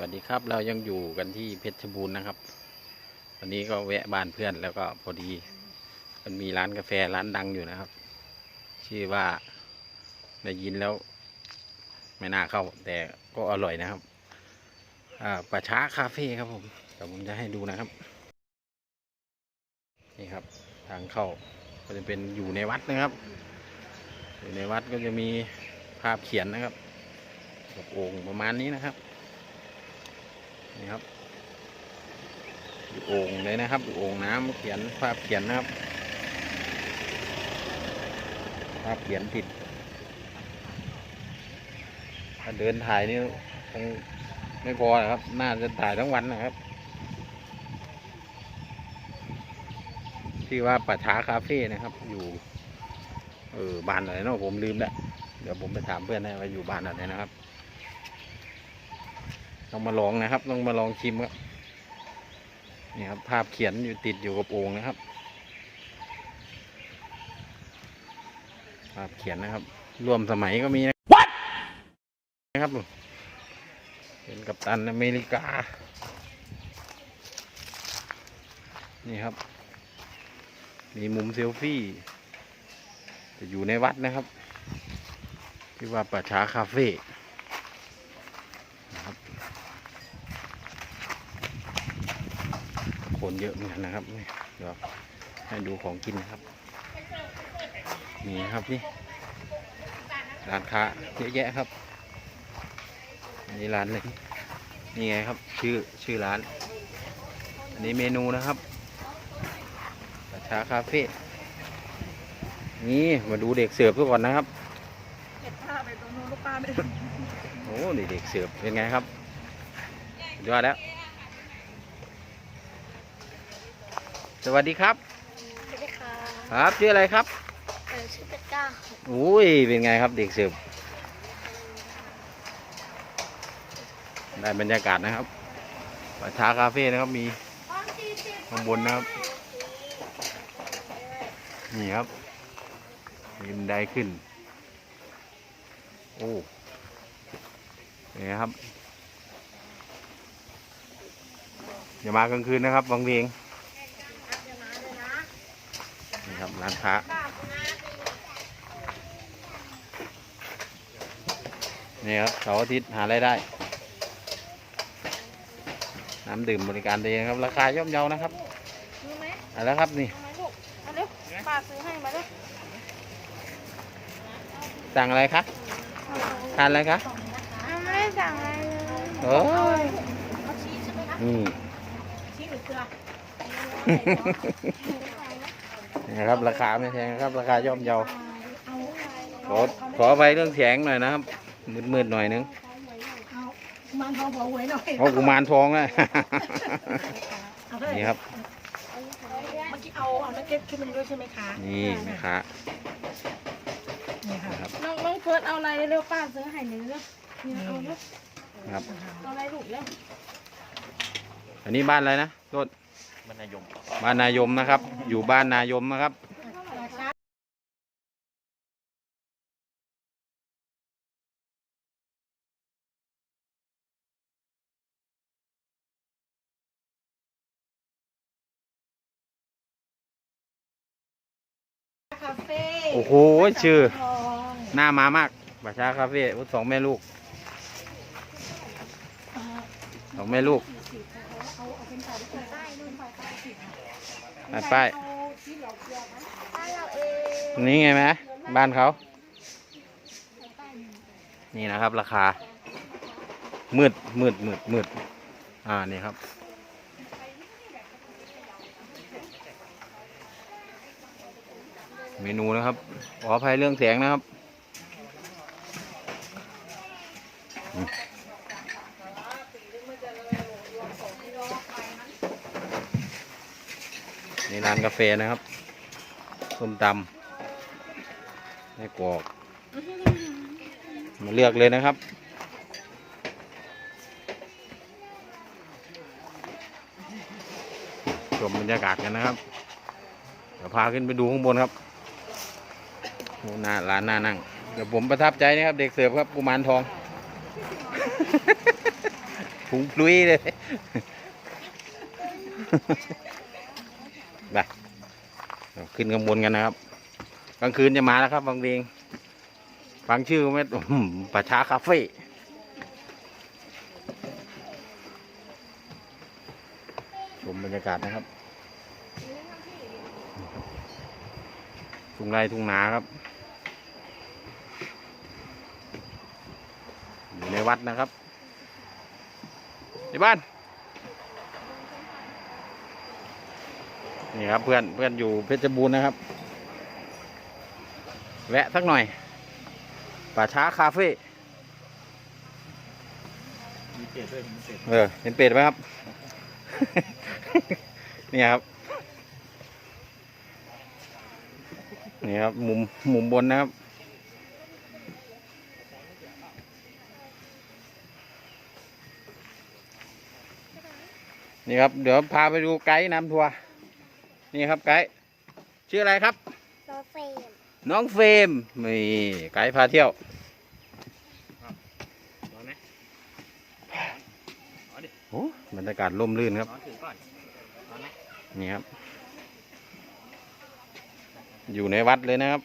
วัสดีครับเรายังอยู่กันที่เพชรบูรณ์นะครับ วันนี้ก็แวะบ้านเพื่อนแล้วก็พอดี มันมีร้านกาแฟร้านดังอยู่นะครับ ชื่อว่าได้ยินแล้ว ไม่น่าเข้า แต่ก็อร่อยนะครับป่าช้าคาเฟ่ครับผมเดี๋ยวผมจะให้ดูนะครับ นี่ครับ ทางเข้าก็จะเป็นอยู่ในวัดนะครับ อยู่ในวัดก็จะมีภาพเขียนนะครับกับโอ่งประมาณนี้นะครับ นี่ครับอยู่โอ่งเลยนะครับอยู่โอ่งน้ำเขียนภาพเขียนนะครับภาพเขียนผิดถ้าเดินถ่ายนี่คงไม่พอนะครับ น่าจะถ่ายทั้งวันนะครับที่ว่าป่าช้าคาเฟ่นะครับ อยู่ เออบ้านอะไรเนาะผมลืมแล้วเดี๋ยวผมไปถามเพื่อนให้ว่าอยู่บ้านอะไรนะครับ ต้องมาลองนะครับ ต้องมาลองชิมครับนี่ครับภาพเขียนอยู่ติดอยู่กับโอ่งนะครับ ภาพเขียนนะครับรวมสมัยก็มีนะนะครับเป็นกัปตันอเมริกา นี่ครับ มีมุมเซลฟี่ จะอยู่ในวัดนะครับ ที่ว่าป่าช้าคาเฟ่นะครับค นเยอะเหมือนกันนะครับนี่เดี๋ยวให้ดูของกินนะครับนี่นะครับนี่ร้านค้าเยอะแยะครับอันนี้ร้านเลยนี่ไงครับชื่อชื่อร้าน อันนี้เมนูนะครับประชาคาเฟ่นี่มาดูเด็กเสิร์ฟก่อนนะครับเก็บผ้าไปตรงนู้นลูกป้าไม่โอ้นี่เด็กเสิร์ฟเป็นไงครับสุดยอดแล้ว สวัสดีครับ สวัสดีค่ะครับชื่ออะไรครับเออชื่อเป็ดก้าค่ะอุ้ยเป็นไงครับเด็กเสิร์ฟได้บรรยากาศนะครับประชาคาเฟ่นะครับมีข้างบนนะครับ นี่ครับมีบันไดขึ้น โอ้นี่ครับอย่ามากลางคืนนะครับวังเวียงนี่ ครับร้านค้านี่ครับเสาร์อาทิตย์หารายได้ น้ำดื่มบริการดีนะครับ ราคาย่อมเยานะครับรู้ไหมเอาแล้วครับนี่เอาไหมลูกมาเร็วป้าซื้อให้มาเร็วสั่งอะไรคะทานอะไรคะไม่ได้สั่งอะไรเลยโอ้ยเอาชีสใช่ไหมคะนี่ ชีสหรือเกลือ นี่นะครับ ราคาไม่แพงนะครับ ราคาย่อมเยาเอาขอขอไปเรื่องแสงหน่อยนะครับ มืดๆหน่อยนึงเอามันทองหัวหวยหน่อยเพราะกุมารทองนะเอาเลยนี่ครับเมื่อกี้เอาเอานักเก็ตขึ้นมาด้วยใช่ไหมคะ นี่แม่ค้านี่ค่ะนะครับน้องน้องเฟิร์สเอาอะไรเร็วป้าซื้อให้หนึ่งเร็วนี่เอาเร็วครับเอาอะไรลูกเร็วอันนี้บ้านอะไรนะต้น บรรยมบ้านนายมนะครับ อยู่บ้านนายมนะครับคาเฟ่โอ้โหชื่อทองหน้ามามากประชาคาเฟ่สองแม่ลูกสองแม่ลูก ไปป้ายนี่ไงไหมบ้านเขานี่นะครับ ราคา มืดมืดมืดมืดอ่านี่ครับ เมนูนะครับขออภัยเรื่องแสงนะครับ ร้านกาแฟนะครับ ส้มตำให้กรอก มาเลือกเลยนะครับ ชมบรรยากาศกันนะครับ เดี๋ยวพาขึ้นไปดูข้างบนครับหน้าร้านหน้านั่ง เดี๋ยวผมประทับใจนะครับ เด็กเสิร์ฟครับกุมารทองพุงพลุยเลย ไปขึ้นข้างบนกันนะครับ กลางคืนจะมาแล้วครับบางเวงฟังชื่อไหมประชาคาเฟ่ชมบรรยากาศนะครับ ทุ่งไร่ทุ่งนาครับ อยู่ในวัดนะครับที่บ้าน นี่ครับเพื่อนเพื่อนอยู่เพชรบูรณ์นะครับ แวะสักหน่อย ป่าช้าคาเฟ่มีเป็ดด้วยมีเป็ดเออเห็นเป็ดไหมครับ นี่ครับ นี่ครับ มุมมุมบนนะครับ นี่ครับ เดี๋ยวพาไปดูไกด์นำทัวร์ นี่ครับไกด์ชื่ออะไรครับโซเฟมน้องเฟรมนี่ไกด์พาเที่ยวร้อนไหมโอ้บรรยากาศร่มรื่นครับร้อนถือก่อนร้อนไหมนี่ครับ อยู่ในวัดเลยนะครับ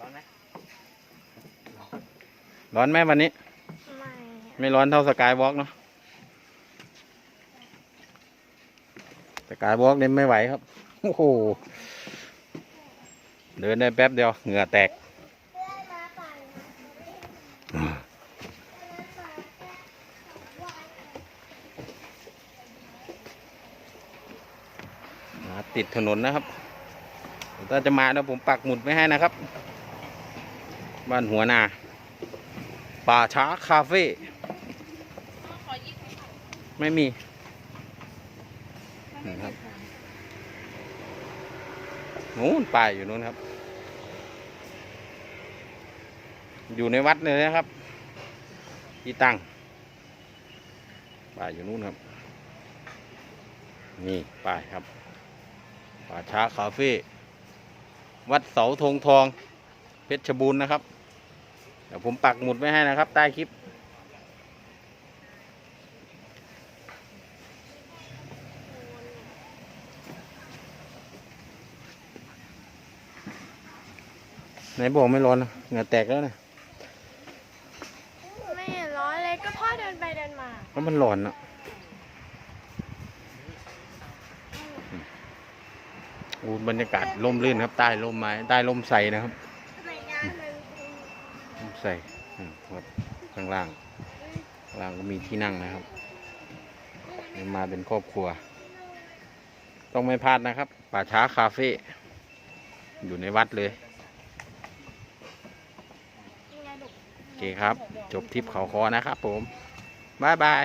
ร้อนไหมร้อนไหมวันนี้ ไม่ไม่ร้อนเท่าสกายวอล์กเนาะ กายวอล์กเนี่ยไม่ไหวครับ โอ้โห เดินได้แป๊บเดียว เหงื่อแตก มาติดถนนนะครับ ถ้าจะมานะผมปักหมุดไม่ให้นะครับ บ้านหัวนา ป่าช้าคาเฟ่ไม่มีนี่ครับ นู้นป้ายอยู่นู้นครับ อยู่ในวัดเลยนะครับที่ตังป้ายอยู่นู้นครับ นี่ป้ายครับป่าช้าคาเฟ่วัดเสาธงทอง เพชรบูรณ์นะครับเดี๋ยวผมปักหมุดไว้ให้นะครับ ใต้คลิป ไหนบอกไม่ร้อนนะเหงื่อแตกแล้วนะไม่ร้อนเลยก็พ่อเดินไปเดินมาก็มันร้อนอะอูบรรยากาศร่มรื่นครับ ใต้ร่มไม้ใต้ร่มไทรนะครับทำไมน้ำมันร่มไทรอืมครับข้างล่างข้างล่างก็มีที่นั่งนะครับนี่มาเป็นครอบครัว ต้องไม่พลาดนะครับ ป่าช้าคาเฟ่อยู่ในวัดเลย โอ เคครับ จบทริปเขาคอนะครับผม บ๊ายบาย